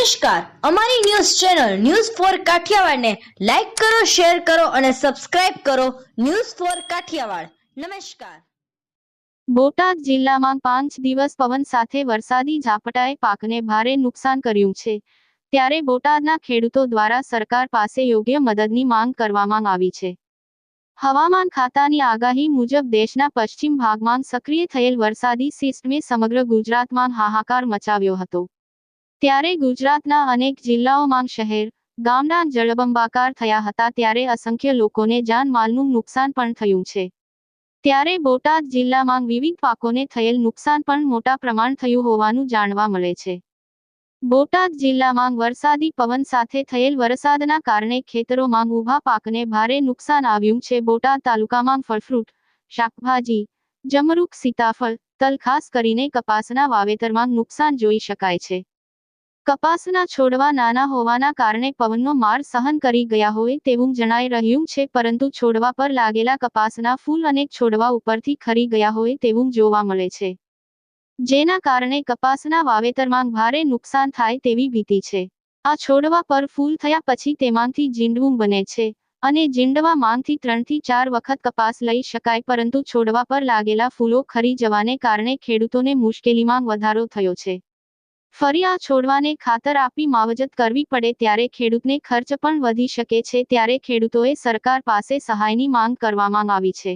નમસ્કાર. અમારી news channel news four કાઠિયાવાડને લાઈક કરો, શેર કરો અને સબસ્ક્રાઇબ કરો ન્યૂઝ ફોર કાઠિયાવાડ. નમસ્કાર. બોટાદ જિલ્લામાં પાંચ દિવસ પવન સાથે વરસાદી ઝાપટાએ પાકને ભારે નુકસાન કર્યું છે. ત્યારે બોટાદના ખેડૂતો દ્વારા સરકાર પાસે યોગ્ય મદદની માંગ કરવામાં આવી છે. હવામાન ખાતાની આગાહી મુજબ દેશના પશ્ચિમ ભાગમાં સક્રિય થયેલ વરસાદી સિસ્ટમે સમગ્ર ગુજરાતમાં હાહાકાર મચાવ્યો હતો. ત્યારે ગુજરાતના અનેક જિલ્લાઓમાં શહેર, ગામડા જળબંબાકાર થયા હતા ત્યારે અસંખ્ય લોકોને જાનમાલનું નુકસાન પણ થયું છે. ત્યારે બોટાદ જિલ્લામાં વિવિધ પાકોને થયેલ નુકસાન પણ મોટા પ્રમાણ થયું હોવાનું જાણવા મળે છે. બોટાદ જિલ્લામાં વરસાદી પવન સાથે થયેલ વરસાદના કારણે ખેતરોમાં ઊભા પાકને ભારે નુકસાન આવ્યું છે. બોટાદ તાલુકામાં ફળફ્રૂટ, શાકભાજી જમરૂખ સીતાફળ, તલ ખાસ કરીને કપાસના વાવેતરમાં નુકસાન જોઈ શકાય છે. કપાસના છોડવા નાના હોવાના કારણે પવનનો માર સહન કરી ગયા હોય તેવું જણાઈ રહ્યું છે, પરંતુ છોડવા પર લાગેલા કપાસના ફૂલ અનેક છોડવા ઉપરથી ખરી ગયા હોય તેવું જોવા મળે છે. જેના કારણે કપાસના વાવેતરમાં ભારે નુકસાન થાય તેવી ભીતિ છે. આ છોડવા પર ફૂલ થયા પછી તેમાંથી જીંડવું બને છે અને જીંડવા માંગથી ત્રણથી ચાર વખત કપાસ લઈ શકાય, પરંતુ છોડવા પર લાગેલા ફૂલો ખરી જવાને કારણે ખેડૂતોને મુશ્કેલીમાં વધારો થયો છે. ફરી આ છોડવાને ખાતર આપી માવજત કરવી પડે ત્યારે ખેડૂતને ખર્ચ પણ વધી શકે છે ત્યારે ખેડૂતોએ સરકાર પાસે સહાયની માંગ કરવામાં આવી છે.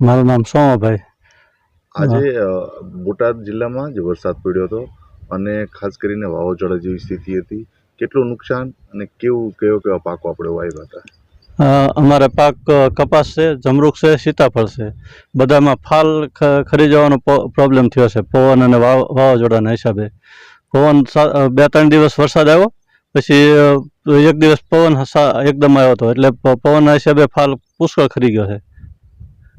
મારું નામ સોમાભાઈ આજે બોટાદ જિલ્લામાં જે વરસાદ પડ્યો હતો અને ખાસ કરીને વાવાઝોડા જેવી સ્થિતિ હતી. કેટલું નુકસાન અને કેવું કયો કેવા પાકો આપણે વાવ્યા હતા? અમારે પાક કપાસ છે જમરૂખ છે સીતાફળ છે. બધામાં ફાલ ખરી જવાનો પ્રોબ્લેમ થયો છે પવન અને વાવ- વાવાઝોડાના હિસાબે. પવન બે ત્રણ દિવસ વરસાદ આવ્યો પછી એક દિવસ પવન એકદમ આવ્યો હતો. એટલે પવનના હિસાબે ફાલ પુષ્કળ ખરી ગયો છે.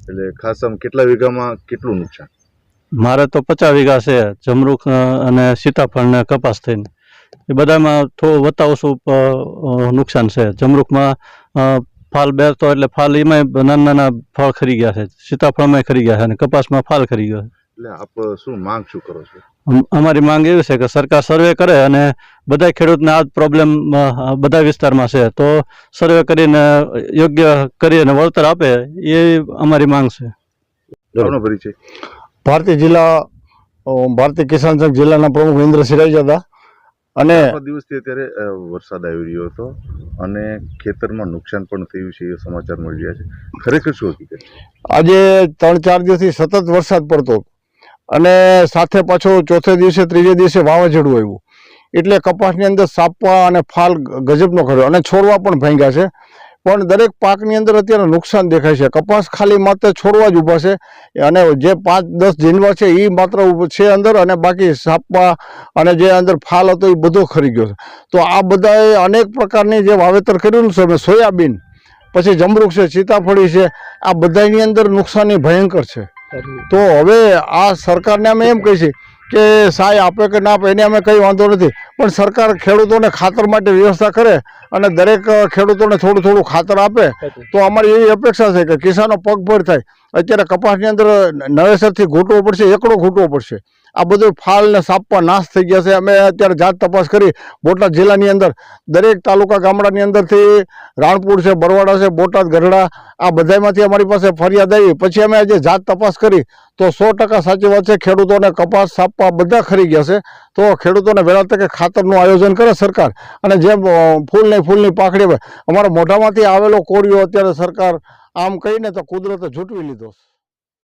એટલે ખાસ આમ કેટલા વીઘામાં કેટલું નુકસાન? મારે તો પચાસ વીઘા છે જમરૂખ અને સીતાફળ ને કપાસ થઈને. એ બધામાં થોડું વત્તા ઓછું નુકસાન છે. જમરૂખમાં ફાલ બેસતો એટલે ફાલ એમાંય નાના નાના ફળ ખરી ગયા છે. સીતાફળમાં ખરી ગયા છે અને કપાસમાં ફાલ ખરી ગયો છે. એટલે આપ શું માંગ શું કરો છો? અમારી માંગ એવી છે કે સરકાર સર્વે કરે અને બધા ખેડૂતને આ પ્રોબ્લેમ બધા વિસ્તારમાં છે તો સર્વે કરીને યોગ્ય કરી અને વળતર આપે એ અમારી માંગ છે. પરિચય. ભારતીય જિલ્લા ભારતીય કિસાન સંઘ જિલ્લાના પ્રમુખ ઇન્દ્ર સિરાજા હતા અને દિવસથી અત્યારે વરસાદ આવી રહ્યો હતો અને ખેતરમાં નુકસાન પણ થયું છે એ સમાચાર મળી રહ્યા છે. ખરેખર શું હકીકત આજે ત્રણ ચાર દિવસથી સતત વરસાદ પડતો અને સાથે પાછો ચોથે દિવસે, ત્રીજે દિવસે વાવાઝોડું આવ્યું. એટલે કપાસની અંદર સાપવા અને ફાલ ગજબનો ખર્યો અને છોડવા પણ ભાંગ્યા છે. પણ દરેક પાકની અંદર અત્યારે નુકસાન દેખાય છે. કપાસ ખાલી માત્ર છોડવા જ ઊભા છે. અને જે પાંચ, દસ જીનવા છે એ માત્ર છે અંદર અને બાકી સાપવા અને જે અંદર ફાલ હતો એ બધો ખરી ગયો છે. તો આ બધાએ અનેક પ્રકારની જે વાવેતર કર્યું છે અમે સોયાબીન, પછી જમરૂખ છે, સીતાફળી છે, આ બધાની અંદર નુકસાની ભયંકર છે. તો હવે આ સરકારને અમે એમ કહીશું કે સાહેબ આપે કે ના આપે એને અમે કંઈ વાંધો નથી. પણ સરકાર ખેડૂતોને ખાતર માટે વ્યવસ્થા કરે અને દરેક ખેડૂતોને થોડું થોડું ખાતર આપે તો અમારી એવી અપેક્ષા છે કે કિસાનો પગભર થાય. અત્યારે કપાસની અંદર નવેસરથી ઘૂંટવો પડશે એકડો ઘૂંટવો પડશે. આ બધું ફાળને સાપવા નાશ થઈ ગયા છે. અમે અત્યારે જાત તપાસ કરી બોટાદ જિલ્લાની અંદર દરેક તાલુકા ગામડાની અંદરથી રાણપુર છે બરવાડા છે બોટાદ ગઢડા આ બધામાંથી અમારી પાસે ફરિયાદ આવી. પછી અમે આજે જાત તપાસ કરી તો સો ટકા સાચી વાત છે ખેડૂતોને કપાસ સાપવા બધા ખરી ગયા છે. તો ખેડૂતોને વહેલા તકે ખાતરનું આયોજન કરે સરકાર. અને જેમ અ, ફૂલની ફૂલની પાખડી અમારા મોઢામાંથી આવેલો કોળિયો અત્યારે સરકાર આમ કહીને તો કુદરતે ઝૂંટવી લીધો